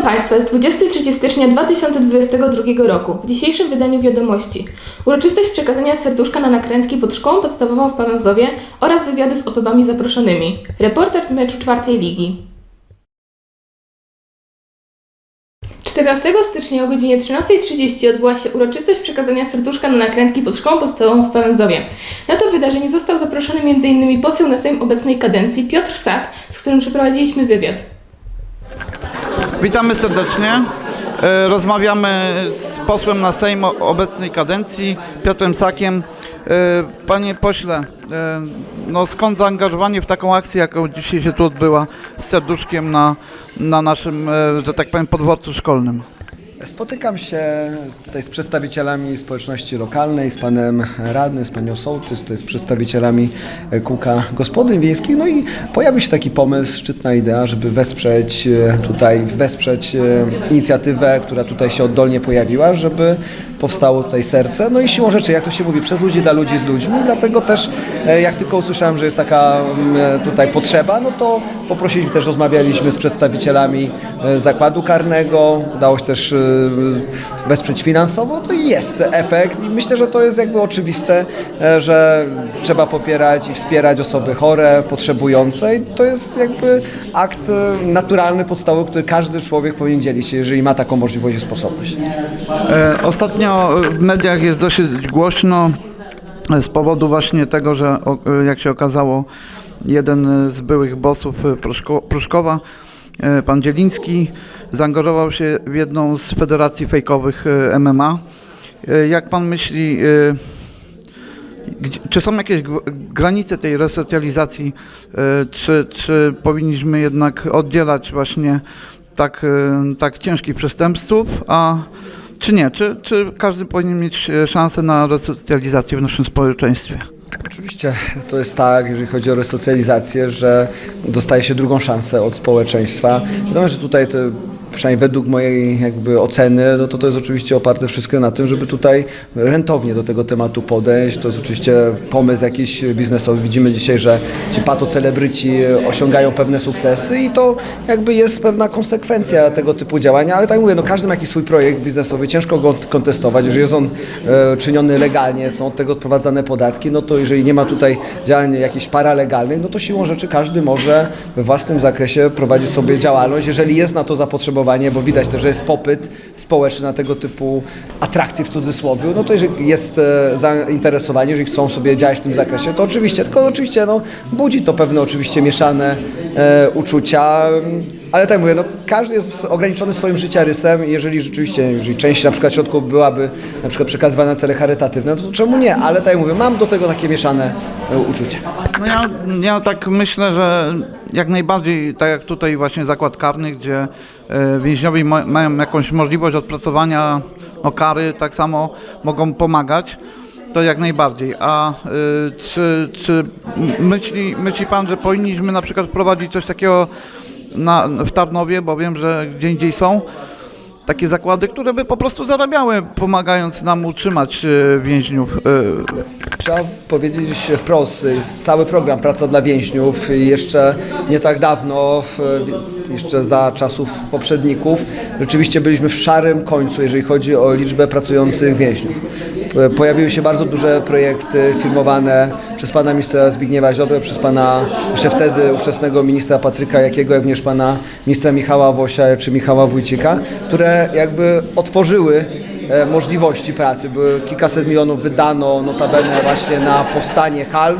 Witam Państwa, jest 23 stycznia 2022 roku. W dzisiejszym wydaniu wiadomości uroczystość przekazania serduszka na nakrętki pod szkołą podstawową w Pawęzowie oraz wywiady z osobami zaproszonymi. Reportaż z meczu czwartej ligi. 14 stycznia o godzinie 13.30 odbyła się uroczystość przekazania serduszka na nakrętki pod szkołą podstawową w Pawęzowie. Na to wydarzenie został zaproszony m.in. poseł na Sejm obecnej kadencji Piotr Sak, z którym przeprowadziliśmy wywiad. Witamy serdecznie. E, Rozmawiamy z posłem na Sejm obecnej kadencji, Piotrem Sakiem. E, Panie pośle, e, no skąd zaangażowanie w taką akcję, jaką dzisiaj się tu odbyła z serduszkiem na, na naszym, że tak powiem, podworcu szkolnym? Spotykam się tutaj z przedstawicielami społeczności lokalnej, z panem radnym, z panią sołtys, tutaj z przedstawicielami e, kółka gospodyń wiejskich. No i pojawił się taki pomysł, szczytna idea, żeby wesprzeć e, tutaj, wesprzeć e, inicjatywę, która tutaj się oddolnie pojawiła, żeby powstało tutaj serce. No i siłą rzeczy, jak to się mówi, przez ludzi dla ludzi z ludźmi. Dlatego też, jak tylko usłyszałem, że jest taka mm, tutaj potrzeba, no to poprosiliśmy też, rozmawialiśmy z przedstawicielami zakładu karnego, udało się też wesprzeć finansowo, to jest efekt i myślę, że to jest jakby oczywiste, e, że trzeba popierać i wspierać osoby chore, potrzebujące i to jest jakby akt e, naturalny, podstawowy, który każdy człowiek powinien dzielić się, jeżeli ma taką możliwość i sposobność. E, Ostatnio w mediach jest dosyć głośno z powodu właśnie tego, że jak się okazało, jeden z byłych bossów Pruszko- Pruszkowa, pan Dzieliński, zaangażował się w jedną z federacji fejkowych e, MMA. E, Jak pan myśli, e, czy są jakieś granice tej resocjalizacji, e, czy, czy powinniśmy jednak oddzielać właśnie tak, e, tak ciężkich przestępstw, a czy nie? Czy, czy każdy powinien mieć e, szansę na resocjalizację w naszym społeczeństwie? Oczywiście to jest tak, jeżeli chodzi o resocjalizację, że dostaje się drugą szansę od społeczeństwa. Wiadomo, że tutaj te, przynajmniej według mojej jakby oceny, no to to jest oczywiście oparte wszystko na tym, żeby tutaj rentownie do tego tematu podejść. To jest oczywiście pomysł jakiś biznesowy. Widzimy dzisiaj, że ci patocelebryci osiągają pewne sukcesy i to jakby jest pewna konsekwencja tego typu działania, ale tak mówię, no każdy ma jakiś swój projekt biznesowy, ciężko go kontestować. Jeżeli jest on e, czyniony legalnie, są od tego odprowadzane podatki, no to jeżeli nie ma tutaj działań jakichś paralegalnych, no to siłą rzeczy każdy może we własnym zakresie prowadzić sobie działalność, jeżeli jest na to zapotrzebowanie, bo widać też, że jest popyt społeczny na tego typu atrakcje w cudzysłowie, no to jeżeli jest e, zainteresowanie, jeżeli chcą sobie działać w tym zakresie, to oczywiście, tylko oczywiście no, budzi to pewne oczywiście mieszane e, uczucia, ale tak mówię, no, każdy jest ograniczony swoim życiorysem jeżeli rzeczywiście, jeżeli część na przykład środków byłaby na przykład przekazywana na cele charytatywne, no to czemu nie? Ale tak mówię, mam do tego takie mieszane e, uczucia. No ja, ja tak myślę, że jak najbardziej, tak jak tutaj właśnie zakład karny, gdzie więźniowie ma, mają jakąś możliwość odpracowania no, kary, tak samo mogą pomagać, to jak najbardziej. A e, czy, czy myśli, myśli Pan, że powinniśmy na przykład wprowadzić coś takiego na, w Tarnowie, bo wiem, że gdzie indziej są, takie zakłady, które by po prostu zarabiały, pomagając nam utrzymać e, więźniów. e, Trzeba powiedzieć wprost, jest cały program Praca dla Więźniów jeszcze nie tak dawno, jeszcze za czasów poprzedników, rzeczywiście byliśmy w szarym końcu, jeżeli chodzi o liczbę pracujących więźniów. Pojawiły się bardzo duże projekty firmowane przez pana ministra Zbigniewa Ziobrę, przez pana jeszcze wtedy ówczesnego ministra Patryka Jakiego, jak również pana ministra Michała Wosia czy Michała Wójcika, które jakby otworzyły możliwości pracy. Były kilkaset milionów wydano notabene właśnie na powstanie hal,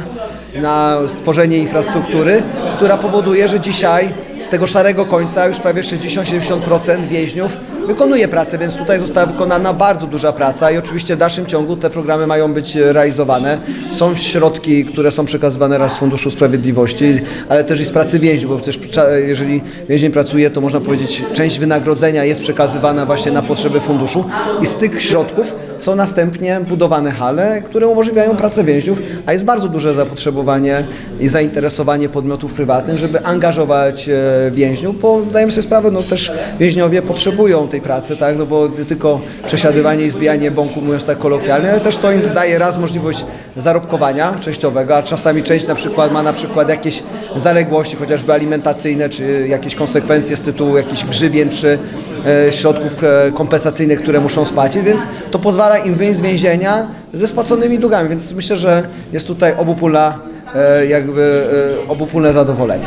na stworzenie infrastruktury, która powoduje, że dzisiaj z tego szarego końca już prawie 60-70% więźniów wykonuje pracę, więc tutaj została wykonana bardzo duża praca i oczywiście w dalszym ciągu te programy mają być realizowane. Są środki, które są przekazywane raz z Funduszu Sprawiedliwości, ale też i z pracy więźniów, bo też jeżeli więzień pracuje, to można powiedzieć, część wynagrodzenia jest przekazywana właśnie na potrzeby funduszu i z tych środków są następnie budowane hale, które umożliwiają pracę więźniów, a jest bardzo duże zapotrzebowanie i zainteresowanie podmiotów prywatnych, żeby angażować e, więźniów, bo zdajemy sobie sprawę, no też więźniowie potrzebują tej tej pracy, tak, no bo nie tylko przesiadywanie i zbijanie bąku, mówiąc tak kolokwialnie, ale też to im daje raz możliwość zarobkowania częściowego, a czasami część na przykład ma na przykład jakieś zaległości, chociażby alimentacyjne, czy jakieś konsekwencje z tytułu jakichś grzywien, czy e, środków e, kompensacyjnych, które muszą spłacić, więc to pozwala im wyjść z więzienia ze spłaconymi długami, więc myślę, że jest tutaj obopólna, e, jakby obopólne zadowolenie.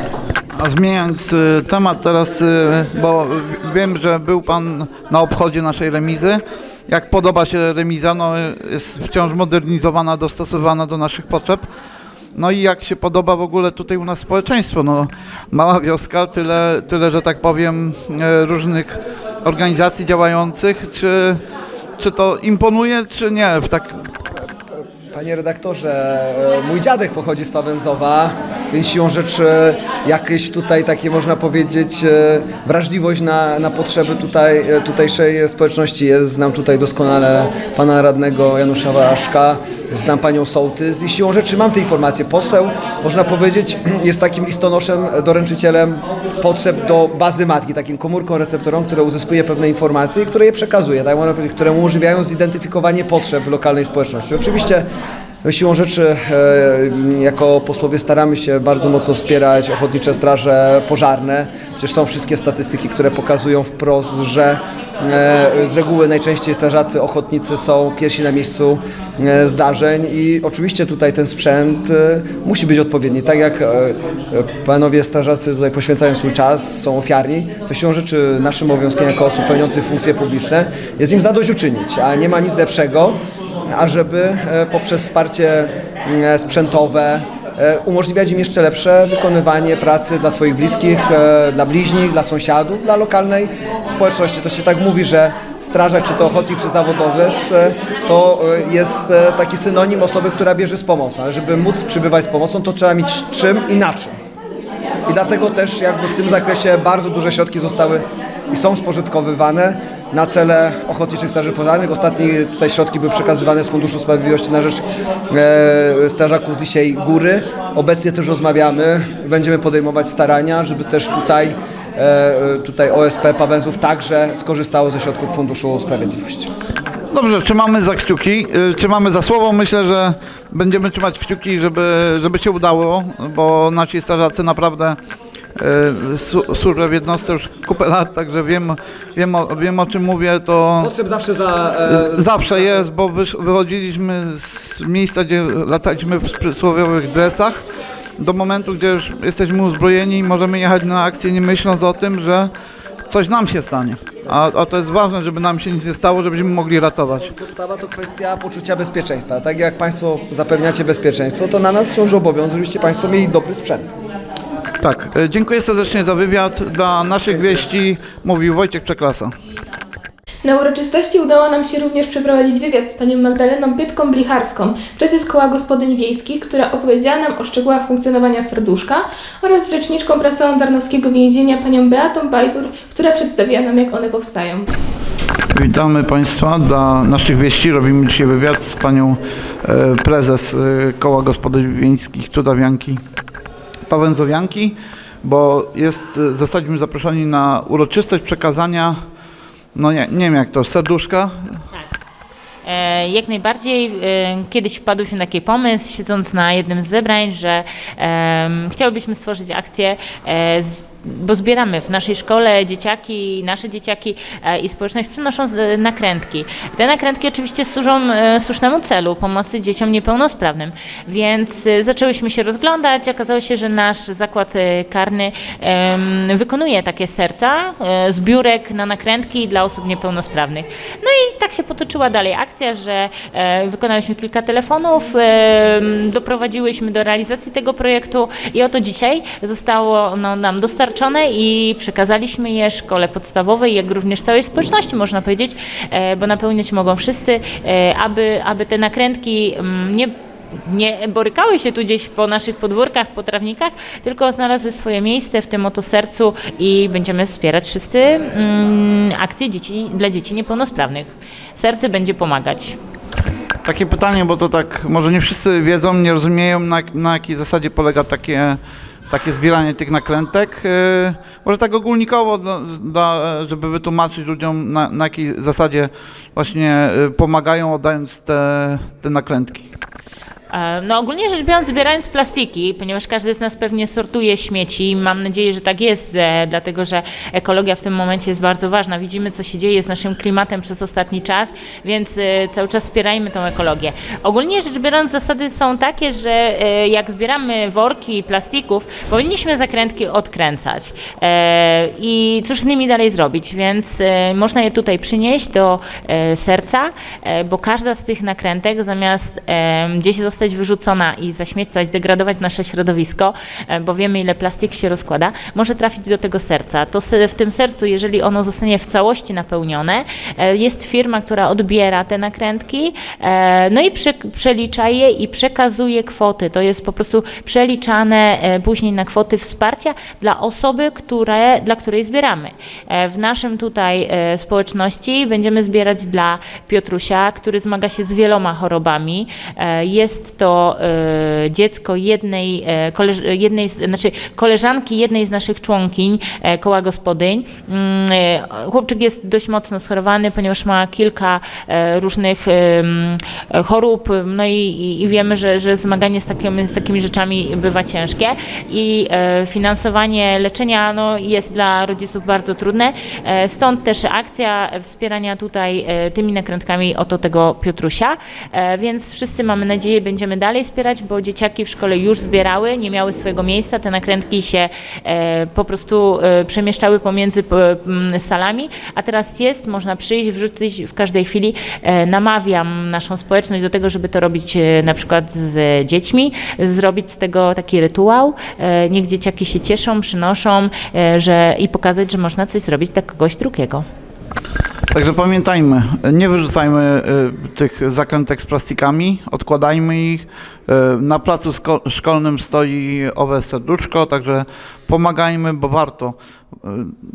A zmieniając y, temat teraz, y, bo wiem, że był Pan na obchodzie naszej remizy. Jak podoba się remiza? No, jest wciąż modernizowana, dostosowana do naszych potrzeb. No i jak się podoba w ogóle tutaj u nas społeczeństwo? No, mała wioska, tyle, tyle że tak powiem, e, różnych organizacji działających. Czy, czy to imponuje, czy nie? W tak, Panie redaktorze, e, mój dziadek pochodzi z Pawęzowa, więc siłą rzeczy jakieś tutaj takie można powiedzieć e, wrażliwość na, na potrzeby tutaj, e, tutejszej społeczności jest. Znam tutaj doskonale pana radnego Janusza Waszka, znam panią Sołtys i siłą rzeczy mam te informacje. Poseł, można powiedzieć, jest takim listonoszem, doręczycielem potrzeb do bazy matki, takim komórką receptorą, która uzyskuje pewne informacje i które je przekazuje, tak które umożliwiają zidentyfikowanie potrzeb lokalnej społeczności. Oczywiście Siłą rzeczy, e, jako posłowie staramy się bardzo mocno wspierać ochotnicze straże pożarne. Przecież są wszystkie statystyki, które pokazują wprost, że e, z reguły najczęściej strażacy ochotnicy są pierwsi na miejscu e, zdarzeń i oczywiście tutaj ten sprzęt musi być odpowiedni. Tak jak panowie strażacy tutaj poświęcają swój czas, są ofiarni, to siłą rzeczy naszym obowiązkiem jako osób pełniących funkcje publiczne jest im zadośćuczynić, a nie ma nic lepszego, ażeby e, poprzez wsparcie e, sprzętowe e, umożliwiać im jeszcze lepsze wykonywanie pracy dla swoich bliskich, dla bliźnich, dla sąsiadów, dla lokalnej społeczności. To się tak mówi, że strażak, czy to ochotnik, czy zawodowiec, to jest taki synonim osoby, która bierze z pomocą. Ale żeby móc przybywać z pomocą, to trzeba mieć czym i na czym. I dlatego też jakby w tym zakresie bardzo duże środki zostały i są spożytkowywane na cele ochotniczych straży pożarnych. Ostatnie tutaj środki były przekazywane z Funduszu Sprawiedliwości na rzecz e, strażaków z Lisiej Góry. Obecnie też rozmawiamy, będziemy podejmować starania, żeby też tutaj, e, tutaj OSP Pawęzów także skorzystało ze środków Funduszu Sprawiedliwości. Dobrze, trzymamy za kciuki, y, trzymamy za słowo. Myślę, że będziemy trzymać kciuki, żeby, żeby się udało, bo nasi strażacy naprawdę su- służę w jednostce już kupę lat, także wiem, wiem, o, wiem o czym mówię, to Potrzeb zawsze za... e, zawsze jest, bo wysz, wychodziliśmy z miejsca, gdzie lataliśmy w przysłowiowych dresach, do momentu, gdzie już jesteśmy uzbrojeni i możemy jechać na akcję nie myśląc o tym, że coś nam się stanie. A, a to jest ważne, żeby nam się nic nie stało, żebyśmy mogli ratować. Podstawa to kwestia poczucia bezpieczeństwa. Tak jak Państwo zapewniacie bezpieczeństwo, to na nas ciąży obowiązek, żebyście Państwo mieli dobry sprzęt. Tak, e, dziękuję serdecznie za wywiad. Dla naszych wieści mówił Wojciech Przeklasa. Na uroczystości udało nam się również przeprowadzić wywiad z panią Magdaleną Pytką-Blicharską, prezes Koła Gospodyń Wiejskich, która opowiedziała nam o szczegółach funkcjonowania serduszka oraz rzeczniczką prasową Darnowskiego Więzienia panią Beatą Bajdur, która przedstawiła nam jak one powstają. Witamy Państwa. Dla naszych wieści robimy dzisiaj wywiad z panią e, prezes e, Koła Gospodyń Wiejskich Cudawianki Pawęzowianki, bo jest, zostaliśmy zaproszeni na uroczystość przekazania, no nie, nie wiem jak to, serduszka. E, Jak najbardziej e, kiedyś wpadłyśmy na taki pomysł, siedząc na jednym z zebrań, że em, chciałybyśmy stworzyć akcję, e, z- bo zbieramy w naszej szkole dzieciaki, nasze dzieciaki e, i społeczność przynoszą e, nakrętki. Te nakrętki oczywiście służą e, słusznemu celu, pomocy dzieciom niepełnosprawnym, więc zaczęłyśmy się rozglądać, okazało się, że nasz zakład karny wykonuje takie serca, zbiórek na nakrętki dla osób niepełnosprawnych. No i tak się potoczyła dalej akcja, że wykonałyśmy kilka telefonów, doprowadziłyśmy do realizacji tego projektu i oto dzisiaj zostało no, nam dostarczone i przekazaliśmy je szkole podstawowej, jak również całej społeczności, można powiedzieć, e, bo napełniać mogą wszyscy, e, aby, aby te nakrętki mm, nie nie borykały się tu gdzieś po naszych podwórkach, po trawnikach, tylko znalazły swoje miejsce w tym oto sercu i będziemy wspierać wszyscy mm, akcje dzieci, dla dzieci niepełnosprawnych. Serce będzie pomagać. Takie pytanie, bo to tak może nie wszyscy wiedzą, nie rozumieją na, na jakiej zasadzie polega takie takie zbieranie tych nakrętek. E, Może tak ogólnikowo, dla, żeby wytłumaczyć ludziom na, na jakiej zasadzie właśnie e, pomagają oddając te, te nakrętki. E, No ogólnie rzecz biorąc, zbierając plastiki, ponieważ każdy z nas pewnie sortuje śmieci, mam nadzieję, że tak jest, e, dlatego że ekologia w tym momencie jest bardzo ważna. Widzimy, co się dzieje z naszym klimatem przez ostatni czas, więc e, cały czas wspierajmy tą ekologię. Ogólnie rzecz biorąc, zasady są takie, że jak zbieramy worki plastików, powinniśmy zakrętki odkręcać. I cóż z nimi dalej zrobić? Więc można je tutaj przynieść do serca, bo każda z tych nakrętek zamiast gdzieś zostać wyrzucona i zaśmiecać, degradować nasze środowisko, e, bo wiemy ile plastik się rozkłada, może trafić do tego serca. To w tym sercu, jeżeli ono zostanie w całości napełnione, e, jest firma, która odbiera te nakrętki, e, no i prze, przelicza je i przekazuje kwoty. To jest po prostu przeliczane później na kwoty wsparcia dla osoby, które, dla której zbieramy. W naszym tutaj społeczności będziemy zbierać dla Piotrusia, który zmaga się z wieloma chorobami. E, To e, dziecko jednej, e, koleż, jednej znaczy koleżanki jednej z naszych członkiń e, koła gospodyń. Mm, Chłopczyk jest dość mocno schorowany, ponieważ ma kilka różnych chorób, no i, i- wiemy, że, że zmaganie z takimi, z takimi rzeczami bywa ciężkie i finansowanie leczenia no, jest dla rodziców bardzo trudne. Stąd też akcja wspierania tutaj tymi nakrętkami oto tego Piotrusia. Więc wszyscy mamy nadzieję, będziemy dalej wspierać, bo dzieciaki w szkole już zbierały, nie miały swojego miejsca. Te nakrętki się e, po prostu e, przemieszczały pomiędzy m, salami, a teraz jest, można przyjść, wrzucić w każdej chwili. E, Namawiam naszą społeczność do tego, żeby to robić e, na przykład z dziećmi, zrobić z tego taki rytuał. E, Niech dzieciaki się cieszą, przynoszą e, że, i pokazać, że można coś zrobić dla kogoś drugiego. Także pamiętajmy, nie wyrzucajmy y, tych zakrętek z plastikami, odkładajmy ich. Y, Na placu szkolnym stoi owe serduszko, także pomagajmy, bo warto. Y,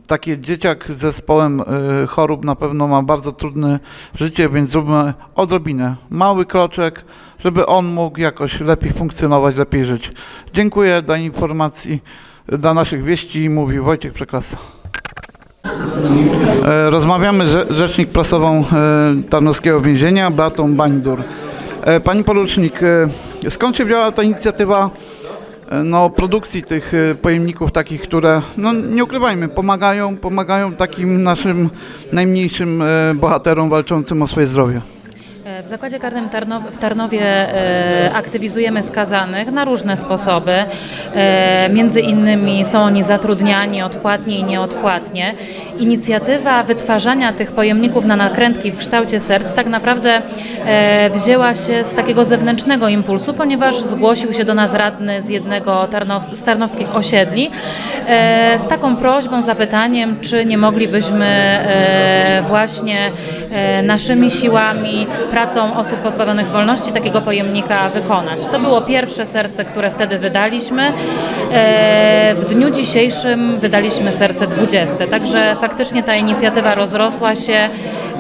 Taki dzieciak z zespołem chorób na pewno ma bardzo trudne życie, więc zróbmy odrobinę, mały kroczek, żeby on mógł jakoś lepiej funkcjonować, lepiej żyć. Dziękuję dla informacji, dla naszych wieści, mówi Wojciech Przeklasa. E, Rozmawiamy z rzecznik prasową e, Tarnowskiego Więzienia, Beatą Bańdur. E, Pani porucznik, skąd się wzięła ta inicjatywa no, produkcji tych pojemników takich, które, no nie ukrywajmy, pomagają, pomagają takim naszym najmniejszym bohaterom walczącym o swoje zdrowie? E, W Zakładzie Karnym w Tarnowie e, aktywizujemy skazanych na różne sposoby. E, między innymi są oni zatrudniani odpłatnie i nieodpłatnie. Inicjatywa wytwarzania tych pojemników na nakrętki w kształcie serc tak naprawdę wzięła się z takiego zewnętrznego impulsu, ponieważ zgłosił się do nas radny z jednego z tarnowskich osiedli z taką prośbą, zapytaniem, czy nie moglibyśmy właśnie naszymi siłami, pracą osób pozbawionych wolności takiego pojemnika wykonać. To było pierwsze serce, które wtedy wydaliśmy. E, W dniu dzisiejszym wydaliśmy serce 20. Także faktycznie ta inicjatywa rozrosła się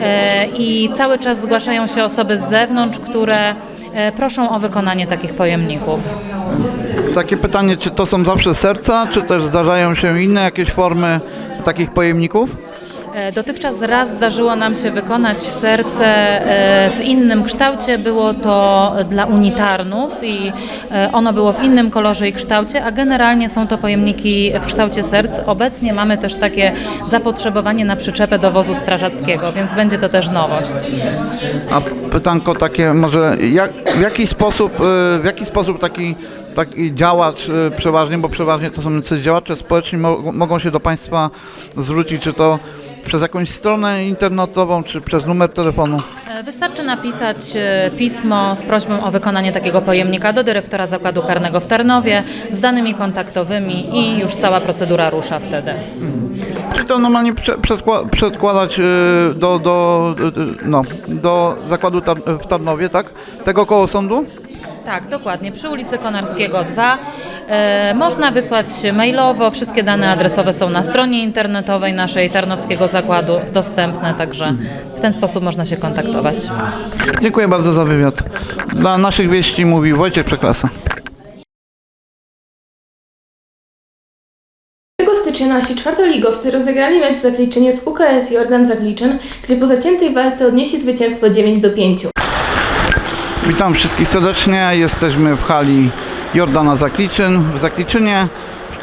e, i cały czas zgłaszają się osoby z zewnątrz, które e, proszą o wykonanie takich pojemników. Takie pytanie, czy to są zawsze serca, czy też zdarzają się inne jakieś formy takich pojemników? E, Dotychczas raz zdarzyło nam się wykonać serce e, w innym kształcie. Było to dla unitarnów i e, ono było w innym kolorze i kształcie, a generalnie są to pojemniki w kształcie serc. Obecnie mamy też takie zapotrzebowanie na przyczepę do wozu strażackiego, więc będzie to też nowość. A pytanko takie, może jak, w jaki sposób, w jaki sposób taki, taki działacz przeważnie, bo przeważnie to są działacze społeczni, mo- mogą się do Państwa zwrócić, czy to przez jakąś stronę internetową, czy przez numer telefonu? E, Wystarczy napisać e, pismo z prośbą o wykonanie takiego pojemnika do dyrektora zakładu karnego w Tarnowie z danymi kontaktowymi i już cała procedura rusza wtedy. Czy to normalnie prze, przedkła- przedkładać y, do, do, no, do zakładu w Tarnowie, tak? Tego koło sądu? Tak, dokładnie. Przy ulicy Konarskiego 2. E, można wysłać mailowo. Wszystkie dane adresowe są na stronie internetowej naszej Tarnowskiego Zakładu dostępne, także w ten sposób można się kontaktować. Dziękuję bardzo za wywiad. Dla naszych wieści mówi Wojciech Przeklasa. meczy nasi czwartoligowcy rozegrali mecz zakliczenie z UKS Jordan Zakliczyn, gdzie po zaciętej walce odnieśli zwycięstwo 9 do 5. Witam wszystkich serdecznie. Jesteśmy w hali Jordana Zakliczyn w Zakliczynie,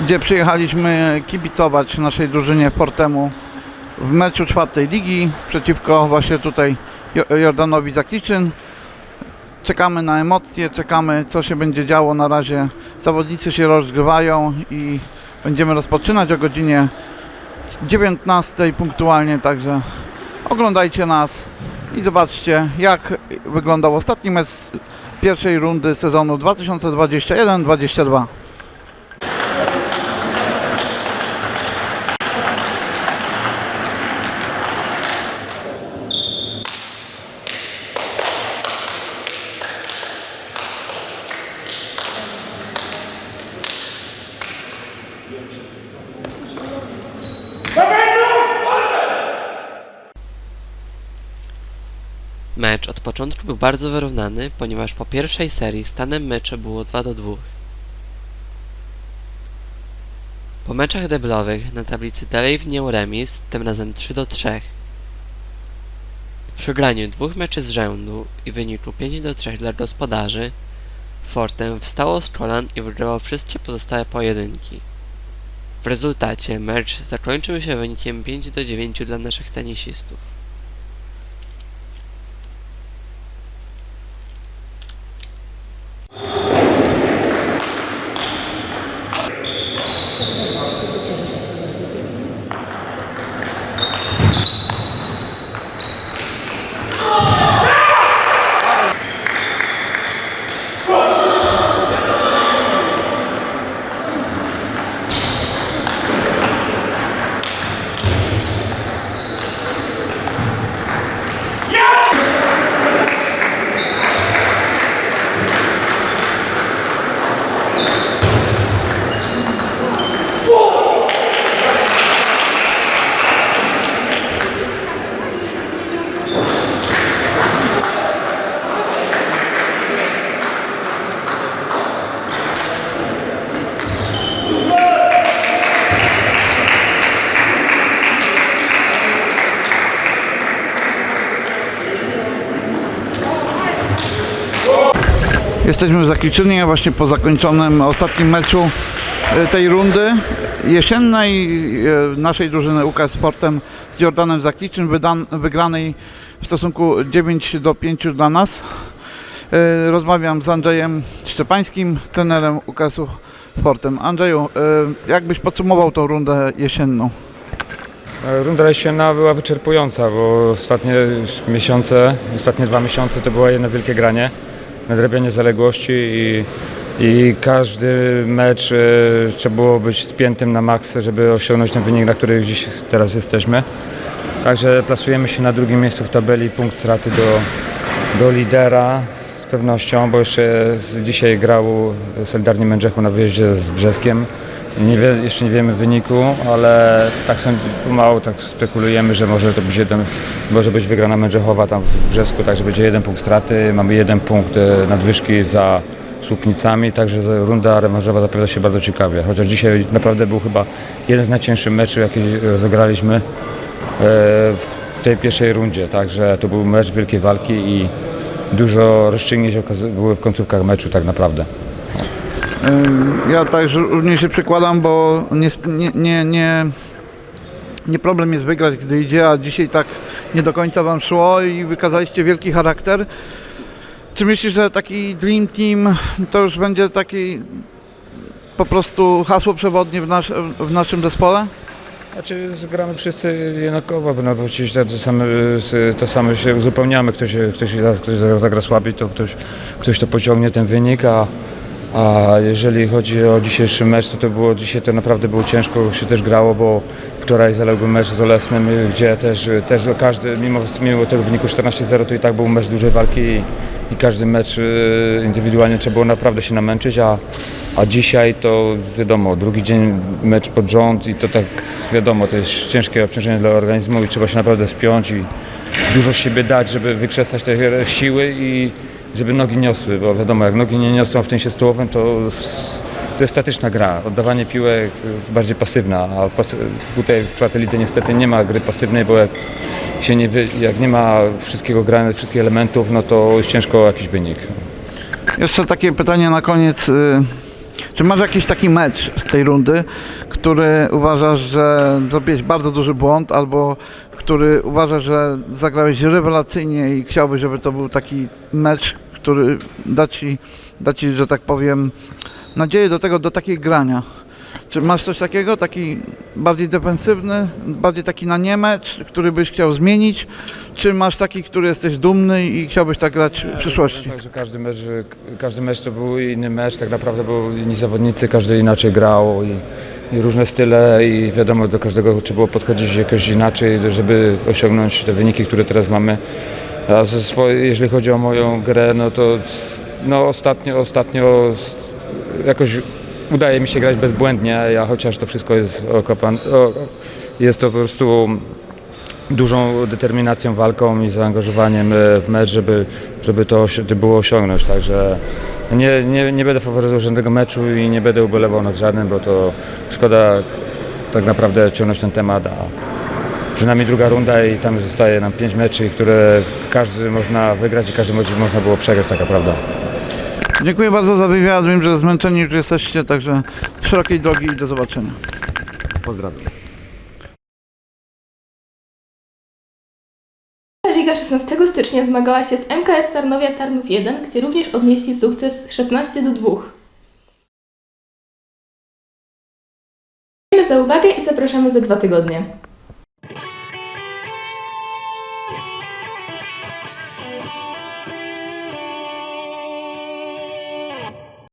gdzie przyjechaliśmy kibicować naszej drużynie Fortemu w meczu czwartej ligi przeciwko właśnie tutaj Jo- Jordanowi Zakliczyn. Czekamy na emocje, czekamy co się będzie działo. Na razie zawodnicy się rozgrywają i będziemy rozpoczynać o godzinie 19 punktualnie, także oglądajcie nas i zobaczcie jak wyglądał ostatni mecz pierwszej rundy sezonu 2021-2022. Mecz od początku był bardzo wyrównany, ponieważ po pierwszej serii stanem meczu było 2 do 2. Po meczach deblowych na tablicy dalej widniał remis, tym razem 3 do 3. Przy graniu dwóch meczy z rzędu i wyniku 5 do 3 dla gospodarzy, Fortem wstało z kolan i wygrało wszystkie pozostałe pojedynki. W rezultacie mecz zakończył się wynikiem 5 do 9 dla naszych tenisistów. Jesteśmy w Zakliczynie właśnie po zakończonym ostatnim meczu e, tej rundy jesiennej e, naszej drużyny UKS Sportem z Jordanem Zakliczyn wydan, wygranej w stosunku 9 do 5 dla nas. E, Rozmawiam z Andrzejem Szczepańskim, trenerem UKS-u Sportem. Andrzeju, e, jak byś podsumował tą rundę jesienną? Runda jesienna była wyczerpująca, bo ostatnie miesiące, ostatnie dwa miesiące to było jedno wielkie granie, nadrabianie zaległości i, i każdy mecz e, trzeba było być spiętym na maksę, żeby osiągnąć ten wynik, na który dziś teraz jesteśmy. Także plasujemy się na drugim miejscu w tabeli, punkt straty do, do lidera z pewnością, bo jeszcze dzisiaj grał Solidarnie Mędrzechu na wyjeździe z Brzeskiem. Nie wie, jeszcze nie wiemy wyniku, ale tak sąd- pomału tak spekulujemy, że może to być jeden, może być wygrana Mędrzechowa tam w Brzesku, także będzie jeden punkt straty, mamy jeden punkt e, nadwyżki za Słupnicami, także runda rewanżowa zapowiada się bardzo ciekawie. Chociaż dzisiaj naprawdę był chyba jeden z najcięższych meczów, jaki rozegraliśmy e, w tej pierwszej rundzie, także to był mecz wielkiej walki i dużo rozstrzygnięć były w końcówkach meczu tak naprawdę. Ja także również się przykładam, bo nie, nie, nie, nie, problem jest wygrać, gdy idzie, a dzisiaj tak nie do końca Wam szło i wykazaliście wielki charakter. Czy myślisz, że taki Dream Team to już będzie taki po prostu hasło przewodnie w, nasz, w naszym zespole? Znaczy gramy wszyscy jednakowo, no bo przecież to, same, to samo się uzupełniamy. Ktoś, ktoś, ktoś zagra słabiej, to ktoś, ktoś to pociągnie ten wynik, a, a jeżeli chodzi o dzisiejszy mecz, to, to było dzisiaj to naprawdę było ciężko się też grało, bo wczoraj zaległy mecz z Olesnem, gdzie też, też każdy, mimo, mimo tego wyniku 14-0, to i tak był mecz dużej walki i, i każdy mecz y, indywidualnie trzeba było naprawdę się namęczyć, a a dzisiaj to wiadomo, drugi dzień mecz pod rząd i to tak wiadomo, to jest ciężkie obciążenie dla organizmu i trzeba się naprawdę spiąć i dużo siebie dać, żeby wykrzesać te siły i żeby nogi niosły, bo wiadomo, jak nogi nie niosą w tensie stołowym, to to jest statyczna gra. Oddawanie piłek bardziej pasywna, a tutaj w czwartej lidze niestety nie ma gry pasywnej, bo jak, się nie jak nie ma wszystkiego grane, wszystkich elementów, no to jest ciężko jakiś wynik. Jeszcze takie pytanie na koniec. y, Czy masz jakiś taki mecz z tej rundy, który uważasz, że zrobiłeś bardzo duży błąd, albo który uważasz, że zagrałeś rewelacyjnie i chciałbyś, żeby to był taki mecz, który da ci, da ci że tak powiem, nadzieję do tego, do takiego grania? Czy masz coś takiego, taki bardziej defensywny, bardziej taki na nie mecz, który byś chciał zmienić? Czy masz taki, który jesteś dumny i chciałbyś tak grać w przyszłości? Także każdy mecz, każdy mecz to był inny mecz, tak naprawdę byli inni zawodnicy, każdy inaczej grał i, i różne style i wiadomo do każdego trzeba było podchodzić jakoś inaczej, żeby osiągnąć te wyniki, które teraz mamy. A ze swojej, jeżeli chodzi o moją grę, no to no ostatnio, ostatnio jakoś udaje mi się grać bezbłędnie, ja chociaż to wszystko jest jest to po prostu dużą determinacją, walką i zaangażowaniem e, w mecz, żeby, żeby to było osiągnąć. Także nie, nie, nie będę faworyzował żadnego meczu i nie będę ubolewał nad żadnym, bo to szkoda tak naprawdę ciągnąć ten temat, a przynajmniej druga runda i tam zostaje nam pięć meczy, które każdy można wygrać i każdy można było przegrać, taka prawda. Dziękuję bardzo za wywiad. Wiem, że zmęczeni już jesteście, także szerokiej drogi i do zobaczenia. Pozdrawiam. Liga 16 stycznia zmagała się z MKS Tarnowia Tarnów 1, gdzie również odnieśli sukces 16 do 2. Dziękujemy za uwagę i zapraszamy za dwa tygodnie.